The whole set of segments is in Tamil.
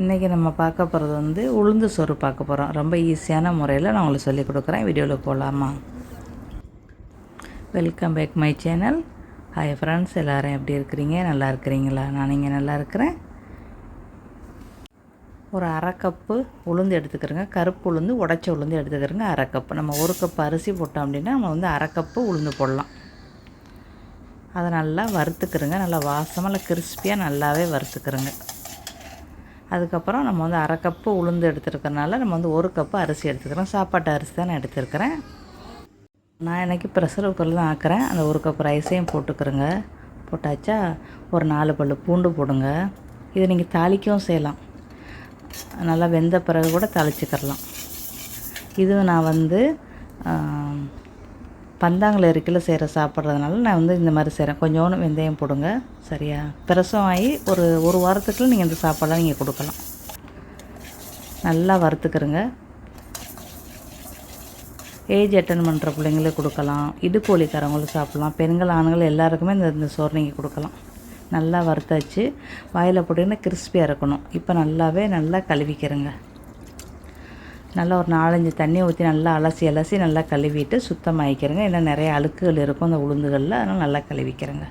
இன்றைக்கி நம்ம பார்க்க போகிறது வந்து உளுந்து சோறு பார்க்க போகிறோம் ரொம்ப ஈஸியான முறையில் நான் உங்களுக்கு சொல்லிக் கொடுக்குறேன். வீடியோவில் போகலாமா welcome back my channel hi friends எல்லோரும் எப்படி இருக்கிறீங்க? நல்லா இருக்கிறீங்களா? நான் இங்கே நல்லா இருக்கிறேன். ஒரு அரை கப்பு உளுந்து எடுத்துக்கிறோங்க. கருப்பு உளுந்து உடச்ச உளுந்து எடுத்துக்கிறோங்க. அரை கப்பு நம்ம ஒரு கப்பு அரிசி போட்டோம் அப்படின்னா நம்ம வந்து அரை கப்பு உளுந்து போடலாம். அதை நல்லா வறுத்துக்கிறோங்க. நல்லா வாசமாக நல்லா கிறிஸ்பியாக நல்லாவே வறுத்துக்கிறோங்க. அதுக்கப்புறம் நம்ம வந்து அரை கப்பு உளுந்து எடுத்துருக்கறனால நம்ம வந்து ஒரு கப்பு அரிசி எடுத்துக்கிறோம். சாப்பாட்டு அரிசி தான் நான் எடுத்துருக்கிறேன். நான் இன்றைக்கி ப்ரெஷர் குக்கரில் தான் ஆக்கிறேன். அந்த ஒரு கப் ரைஸையும் போட்டுக்கிறேங்க. போட்டாச்சா ஒரு நாலு பல் பூண்டு போடுங்க. இதை நீங்கள் தாளிக்கவும் செய்யலாம். நல்லா வெந்த பிறகு கூட தாளிச்சுக்கிறலாம். இது நான் வந்து பந்தாங்கல் இருக்கில் செய்கிற சாப்பிட்றதுனால நான் வந்து இந்த மாதிரி செய்கிறேன் கொஞ்சோண்டு வெந்தயம் போடுங்க. சரியா? பிரசவம் ஆகி ஒரு ஒரு வாரத்துக்குள்ள நீங்கள் இந்த சாப்பாடெலாம் நீங்கள் கொடுக்கலாம். நல்லா வறுத்துக்கிறங்க ஏஜ் அட்டன் பண்ணுற பிள்ளைங்களுக்கு கொடுக்கலாம். இடுப்பு சாப்பிட்லாம். பெண்கள் ஆண்கள் எல்லாருக்குமே இந்த இந்த சோறு நீங்கள் கொடுக்கலாம். நல்லா வறுத்தாச்சு. வாயில் போட்டிங்கன்னா கிறிஸ்பியாக இருக்கணும். இப்போ நல்லாவே நல்லா கழுவிக்கிறேங்க. நல்லா ஒரு நாலஞ்சு தண்ணி ஊற்றி நல்லா அலசி அலசி நல்லா கழுவிட்டு சுத்தமாகிக்கிறேங்க ஏன்னா நிறைய அழுக்குகள் இருக்கும் அந்த உளுந்துகளில். அதனால் நல்லா கழுவிக்கிறேங்க.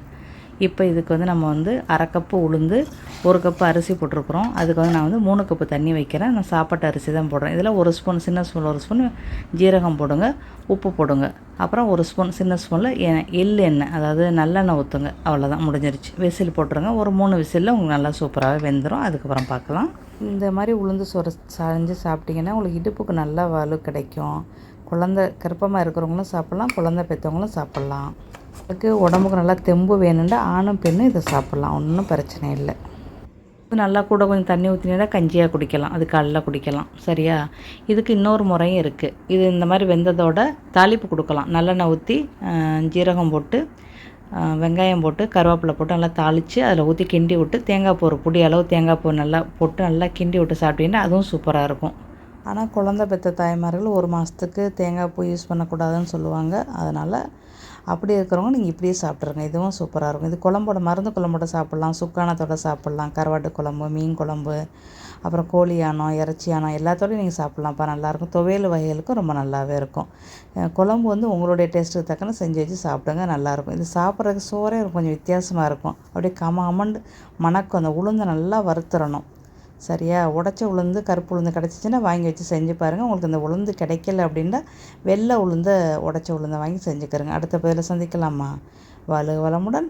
இப்போ இதுக்கு வந்து நம்ம வந்து அரை கப்பு உளுந்து ஒரு கப்பு அரிசி போட்டிருக்குறோம். அதுக்கு வந்து நான் வந்து மூணு கப்பு தண்ணி வைக்கிறேன். நான் சாப்பாட்டு அரிசி தான் போடுறேன். இதில் ஒரு ஸ்பூன் சின்ன ஸ்பூன் ஒரு ஸ்பூன் ஜீரகம் போடுங்க உப்பு போடுங்க. அப்புறம் ஒரு ஸ்பூன் சின்ன ஸ்பூனில் எள் எண்ணெய் அதாவது நல்லெண்ணெய் ஊற்றுங்க அவ்வளோதான் முடிஞ்சிருச்சு. விசில் போட்டுருங்க. ஒரு மூணு விசிலில் உங்களுக்கு நல்லா சூப்பராகவே வெந்துடும் அதுக்கப்புறம் பார்க்கலாம். இந்த மாதிரி உளுந்து சொர சாஞ்சு சாப்பிட்டிங்கன்னா உங்களுக்கு இடுப்புக்கு நல்லா வலு கிடைக்கும். குழந்த கருப்பமாக இருக்கிறவங்களும் சாப்பிட்லாம். குழந்த பெற்றவங்களும் சாப்பிட்லாம். அதுக்கு உடம்புக்கு நல்லா தெம்பு வேணும்னா ஆணும் பெண்ணும் இதை சாப்பிட்லாம். ஒன்றும் பிரச்சனை இல்லை. நல்லா கூட கொஞ்சம் தண்ணி ஊற்றினா கஞ்சியாக குடிக்கலாம். அது காலைல குடிக்கலாம். சரியா? இதுக்கு இன்னொரு முறையும் இருக்குது இது இந்த மாதிரி வெந்ததோட தாளிப்பு கொடுக்கலாம். நல்லெண்ணெய் ஊற்றி ஜீரகம் போட்டு வெங்காயம் போட்டு கருவேப்பிலை போட்டு நல்லா தாளித்து அதில் ஊற்றி கிண்டி விட்டு தேங்காய் பூ ஒரு அளவு தேங்காய் பூ நல்லா போட்டு நல்லா கிண்டி விட்டு சாப்பிட்டீங்கன்னா அதுவும் சூப்பராக இருக்கும். ஆனால் குழந்த பெற்ற தாய்மார்கள் ஒரு மாதத்துக்கு தேங்காய் பூ யூஸ் பண்ணக்கூடாதுன்னு சொல்லுவாங்க. அதனால் அப்படி இருக்கிறவங்க நீங்கள் இப்படியே சாப்பிட்ருங்க இதுவும் சூப்பராக இருக்கும். இது குழம்போட மருந்து குழம்போட சாப்பிட்லாம். சுக்கானத்தோட சாப்பிட்லாம். கருவாட்டு குழம்பு மீன் குழம்பு அப்புறம் கோழி யானம் இறைச்சி யானம் எல்லாத்தோடையும் நீங்கள் சாப்பிட்லாம்ப்பா. நல்லாயிருக்கும் துவையல் வகைகளுக்கும் ரொம்ப நல்லாவே இருக்கும். குழம்பு வந்து உங்களுடைய டேஸ்ட்டுக்கு தக்கன செஞ்சு வச்சு சாப்பிடுங்க நல்லாயிருக்கும் இது சாப்பிட்றதுக்கு சோறே கொஞ்சம் வித்தியாசமாக இருக்கும். அப்படியே கம அமண்டு மணக்கும் அந்த உளுந்தை நல்லா வறுத்துறணும். சரியா? உடச்ச உளுந்து கருப்பு உளுந்து கிடச்சிச்சின்னா வாங்கி வச்சு செஞ்சு பாருங்கள் உங்களுக்கு இந்த உளுந்து கிடைக்கல அப்படின்னா வெள்ளை உளுந்தை உடச்ச உளுந்தை வாங்கி செஞ்சுக்கிறேங்க அடுத்த பதில் சந்திக்கலாமா? வலு வளமுடன்